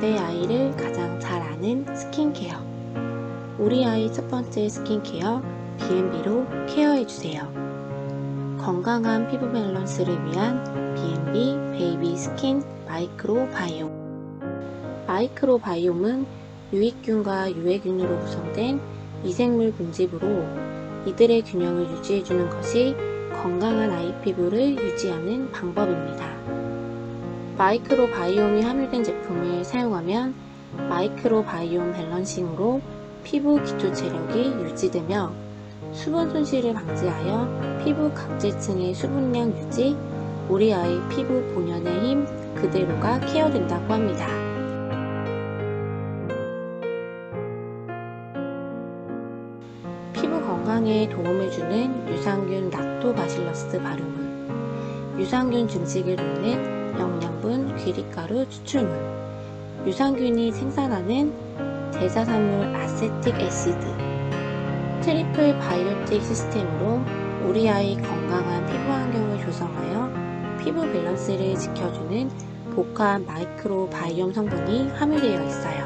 내 아이를 가장 잘 아는 스킨케어. 우리 아이 첫 번째 스킨케어 B&B로 케어해주세요. 건강한 피부 밸런스를 위한 B&B 베이비 스킨 마이크로 바이옴. 마이크로 바이옴은 유익균과 유해균으로 구성된 미생물 분집으로 이들의 균형을 유지해주는 것이 건강한 아이 피부를 유지하는 방법입니다. 마이크로 바이옴이 함유된 제품을 사용하면 마이크로 바이옴 밸런싱으로 피부 기초 체력이 유지되며 수분 손실을 방지하여 피부 각질층의 수분량 유지, 우리 아이 피부 본연의 힘 그대로가 케어된다고 합니다. 피부 건강에 도움을 주는 유산균 락토바실러스 발효물, 유산균 증식을 돕는 영양분 귀리가루 추출물, 유산균이 생산하는 대사산물 아세틱 애시드, 트리플 바이오틱 시스템으로 우리 아이 건강한 피부 환경을 조성하여 피부 밸런스를 지켜주는 복합 마이크로 바이옴 성분이 함유되어 있어요.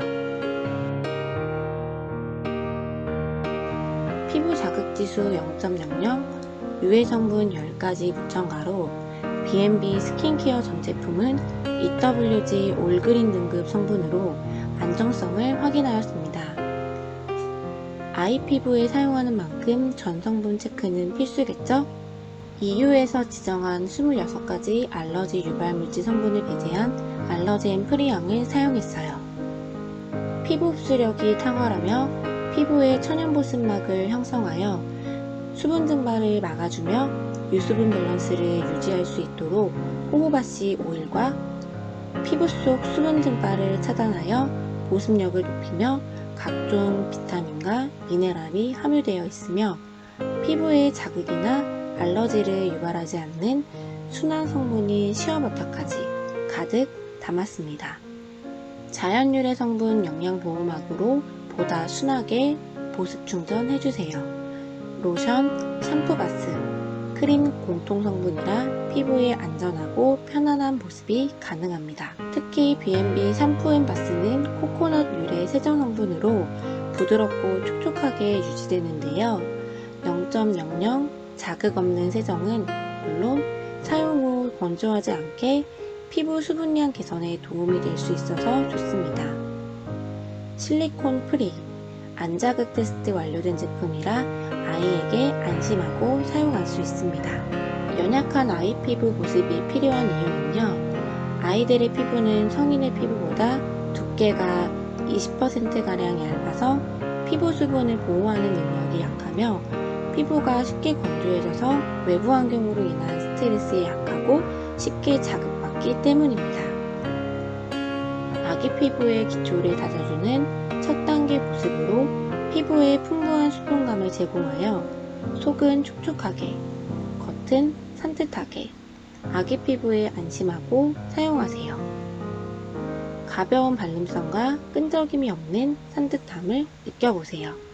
피부 자극지수 0.00, 유해 성분 10가지 무첨가로 B&B 스킨케어 전 제품은 EWG 올그린 등급 성분으로 안정성을 확인하였습니다. 아이 피부에 사용하는 만큼 전 성분 체크는 필수겠죠? EU에서 지정한 26가지 알러지 유발 물질 성분을 배제한 알러젠 프리형을 사용했어요. 피부 흡수력이 탁월하며 피부의 천연 보습막을 형성하여 수분 증발을 막아주며 유수분 밸런스를 유지할 수 있도록 호호바씨 오일과 피부 속 수분 증발을 차단하여 보습력을 높이며 각종 비타민과 미네랄이 함유되어 있으며 피부에 자극이나 알러지를 유발하지 않는 순한 성분이 시어버터까지 가득 담았습니다. 자연유래 성분 영양보호막으로 보다 순하게 보습 충전해주세요. 로션, 샴푸 바스, 크림 공통 성분이라 피부에 안전하고 편안한 보습이 가능합니다. 특히 B&B 샴푸 앤 바스는 코코넛 유래 세정 성분으로 부드럽고 촉촉하게 유지되는데요. 0.00 자극 없는 세정은 물론 사용 후 건조하지 않게 피부 수분량 개선에 도움이 될 수 있어서 좋습니다. 실리콘 프리 안자극 테스트 완료된 제품이라 아이에게 안심하고 사용할 수 있습니다. 연약한 아이 피부 보습이 필요한 이유는요. 아이들의 피부는 성인의 피부보다 두께가 20%가량 얇아서 피부 수분을 보호하는 능력이 약하며 피부가 쉽게 건조해져서 외부 환경으로 인한 스트레스에 약하고 쉽게 자극받기 때문입니다. 아기 피부의 기초를 다져주는 첫 단계 보습으로 피부에 풍부한 수분감을 제공하여 속은 촉촉하게, 겉은 산뜻하게 아기 피부에 안심하고 사용하세요. 가벼운 발림성과 끈적임이 없는 산뜻함을 느껴보세요.